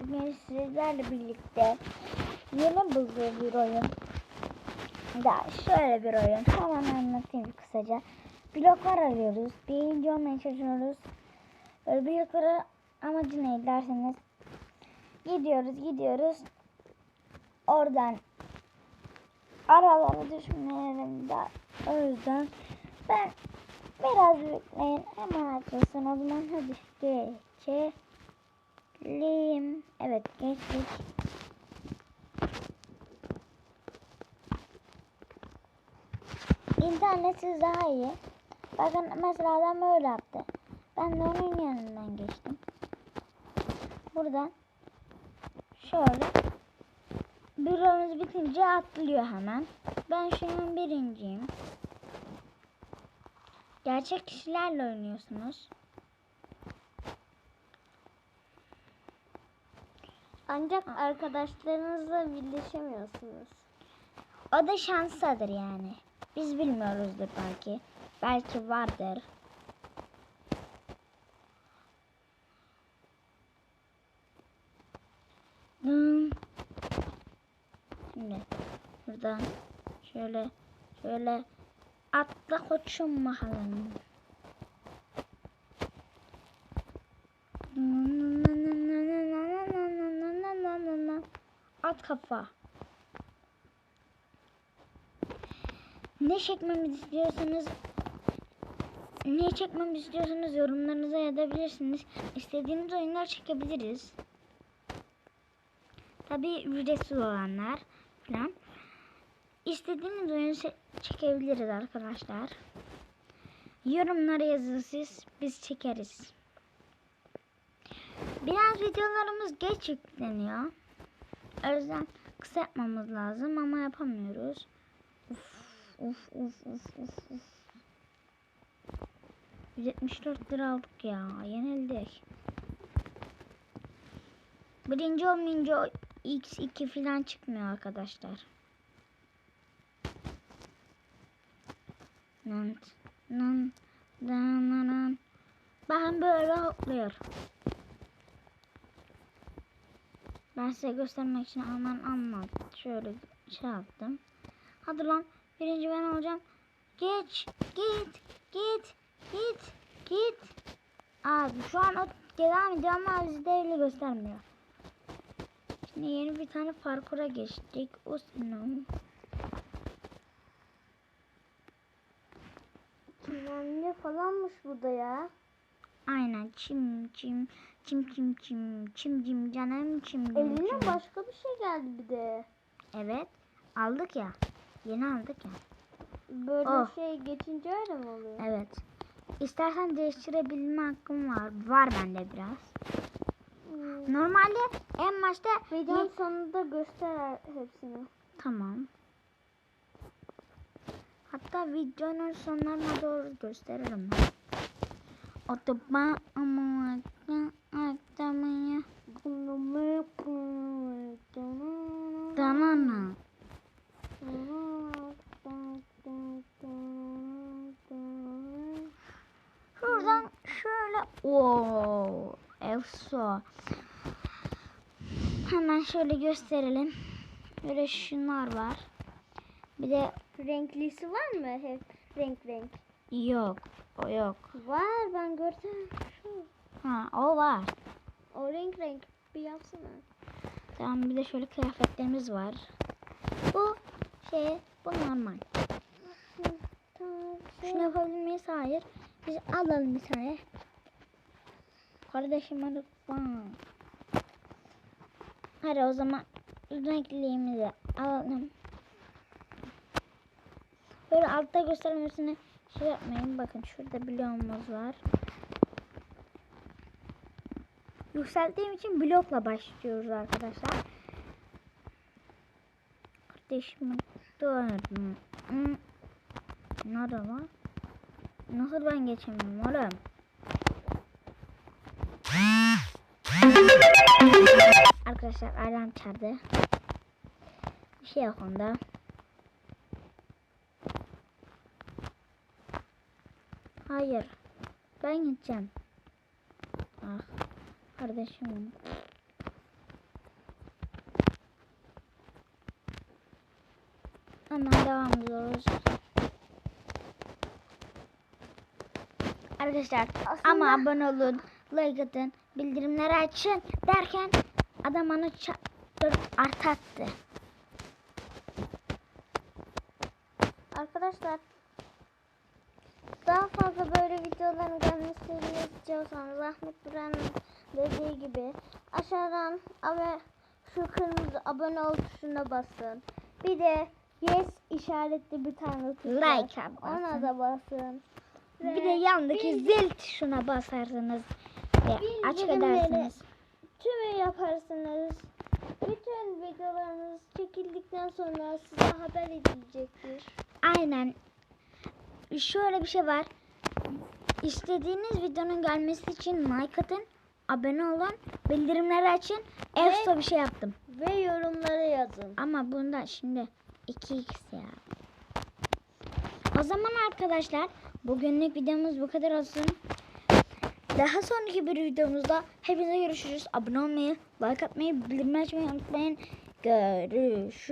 Bugün sizlerle birlikte yeni bulduğu bir oyun. Da şöyle bir oyun. Hemen anlatayım kısaca. Bloklar arıyoruz. Birinci olmaya çalışıyoruz. Blokları amacı ne derseniz gidiyoruz gidiyoruz. Oradan aralara düşmeyelim de o yüzden ben biraz bekleyin hemen açılsın o zaman hadi geçelim. Evet geçtik. İnternetsiz daha iyi. Bakın mesela adam öyle yaptı. Ben de onun yanından geçtim. Buradan şöyle büromuz bitince atlıyor hemen. Ben şu an birinciyim. Gerçek kişilerle oynuyorsunuz. Ancak arkadaşlarınızla birleşemiyorsunuz. O da şansadır yani. Biz bilmiyoruzdur belki. Belki vardır. Hmm. Şimdi buradan şöyle şöyle atla koçum bakalım. At kafa. Ne çekmemizi istiyorsanız ne çekmemi istiyorsanız yorumlarınıza yazabilirsiniz. İstediğiniz oyunlar çekebiliriz. Tabi ücretsiz olanlar falan. İstediğiniz oyunu çe- çekebiliriz arkadaşlar. Yorumlara yazın siz biz çekeriz. Biraz videolarımız geç yükleniyor. O yüzden kısa yapmamız lazım ama yapamıyoruz. Uf uf uf uf uf uf. 174 lira aldık ya. Yenildik. Birinci olmayınca o x2 falan çıkmıyor arkadaşlar. Nan nan nan nan nan. Ben böyle hopluyor. Ben size göstermek için hemen anlat. Şöyle şey yaptım. Hadi lan birinci ben olacağım. Geç git git git git. Abi şu an o devam ediyor ama bizde öyle göstermiyor. Şimdi yeni bir tane parkura geçtik. Senin. Çimenli falanmış bu da ya. Aynen çim çim çim çim çim çim çim canım çim çim. Eline başka bir şey geldi bir de. Evet aldık ya. Yeni aldık ya. Böyle Oh. şey geçince öyle mi oluyor? Evet. İstersen değiştirebilme hakkım var. Var bende biraz. Hmm. Normalde en başta Videonun ne- sonunda göster hepsini. Tamam. Hatta videonun sonlarına doğru gösteririm ben. Otoban ama aktamaya tamam Şuradan şöyle ooo Efso. Hemen şöyle gösterelim. Böyle şunlar var. Bir de Renklisi var mı hep renk renk? yok. O yok. Var ben gördüm. Şu. Ha o var. O renk renk bir yapsana. Tamam bir de şöyle kıyafetlerimiz var. Bu şey bu normal. Şunu yapabilir miyiz? Hayır. Biz alalım bir tane. Kardeşim hadi. Hadi o zaman renkliğimizi alalım. Böyle altta göstermesini şey yapmayın. Bakın şurada bloğumuz var. Yükselttiğim için blokla başlıyoruz arkadaşlar. Kardeşim dur. Hmm. Nerede lan? Nasıl ben geçemiyorum oğlum? Arkadaşlar alarm çaldı. Bir şey yok onda. Hayır. Ben gideceğim. Ah. Kardeşim. Hemen devam ediyoruz. Arkadaşlar Aslında... ama abone olun, like atın, bildirimleri açın derken adam onu artattı. Arkadaşlar daha fazla böyle videoların gelmesini istiyorsanız Ahmet Duran'ın dediği gibi aşağıdan ama şu kırmızı abone ol tuşuna basın. Bir de yes işaretli bir tane tuş var. Like basın. Ona da basın. Bir Ve de yandaki bildi- zil tuşuna basarsınız ve açık edersiniz. tümü yaparsınız. Bütün videolarınız çekildikten sonra size haber edilecektir. Aynen. Şöyle bir şey var. İstediğiniz videonun gelmesi için like atın, abone olun, bildirimleri açın. Efso bir şey yaptım. Ve yorumlara yazın. Ama bunda şimdi 2x ya. O zaman arkadaşlar bugünlük videomuz bu kadar olsun. Daha sonraki bir videomuzda hepinize görüşürüz. Abone olmayı, like atmayı, bildirim açmayı unutmayın. Görüşürüz.